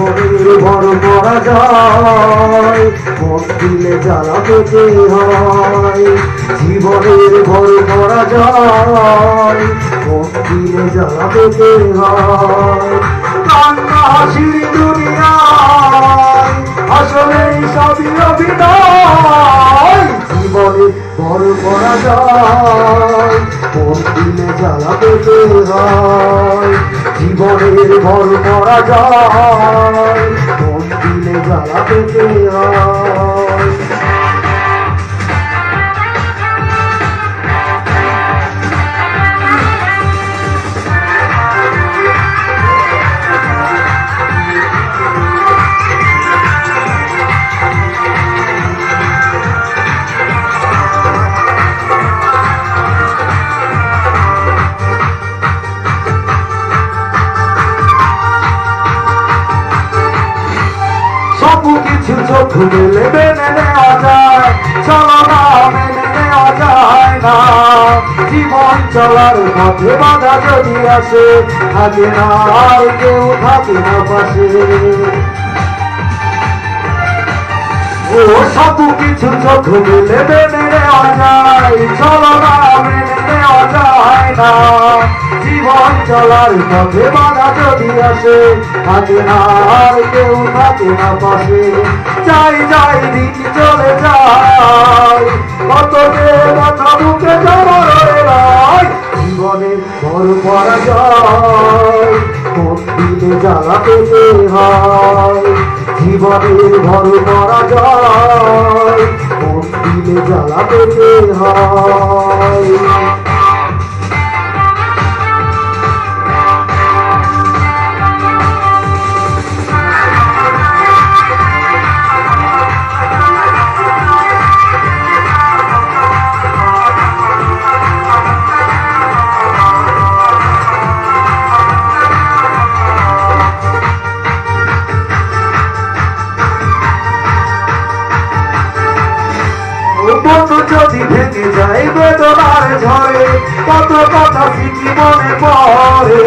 জীবনের বড় পরাজয় মন দিলে জ্বালা পেতে হয়, জীবনের বড় পরাজয় মন দিলে জ্বালা পেতে হয়। কান্না হাসির দুনিয়ায়, আসলে সবই অভিনয়, জীবনে বড় পরাজয় দিলে জ্বালা পেতে হয় জীবনের বড় করা যায়। দিনে জ্বালা পেতে হয় সব কিছু চোখ মেলে মেনে নেওয়া যায়, চলো না, মেনে নেওয়া যায় না। জীবন চলার পথে বাধা যদি আসে, থাকে না আর কেউ, থাকে না পাশে। ও সব কিছু চোখ মেলে মেনে নেওয়া যায়, চলো না, মেনে নেওয়া যায় না। জীবন চলার পথে বাধা যদি আসে থাকে না কেউ থাকে না পাশে। যাই যাই, দিন চলে যায়, কত যে মাথা বুকে জমা রয়ে যায় জীবনে বড় পরাজয়, কোন দিনে জ্বালা পেতে হয়? জীবনের বড় পরাজয়, কোন দিনে জ্বালা পেতে হয়? বন্ধু যদি ভেঙে যায় বেদনার ঝরে কত কথা স্মৃতি মনে পড়ে।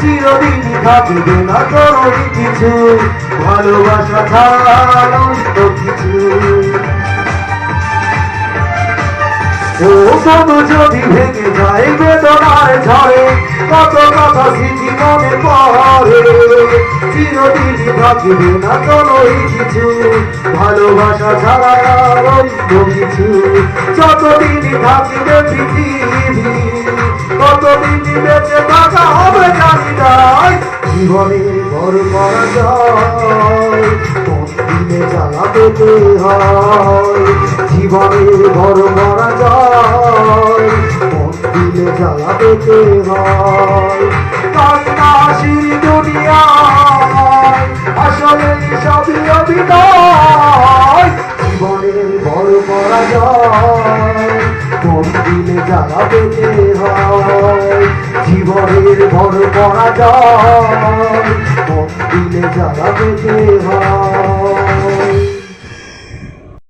চিরদিন থাকবে না কোনো কিছু, ভালোবাসা ছাড়া কিছু। ও বন্ধু যদি ভেঙে যায় বেদনার ঝরে কত কথা স্মৃতি মনে পড়ে। চিরদিন থাকবে না কোনো কিছু ভালোবাসা ছাড়া অন্য কিছু। যতদিন থাকবে পৃথিবী কতদিন বেঁচে থাকা হবে জানি নাই জীবনে বড় করা যায় দিনে জ্বালা পেতে হয়। জীবনে বড় করা যায় দিনে জ্বালা পেতে হয় দুনিয়ায় আসলে সবই অভিনয়। জীবনের বড় পরাজয়, কোন দিনে জ্বালা পেতে হয়? জীবনের বড় পরাজয়, কোন দিনে জ্বালা পেতে হয়?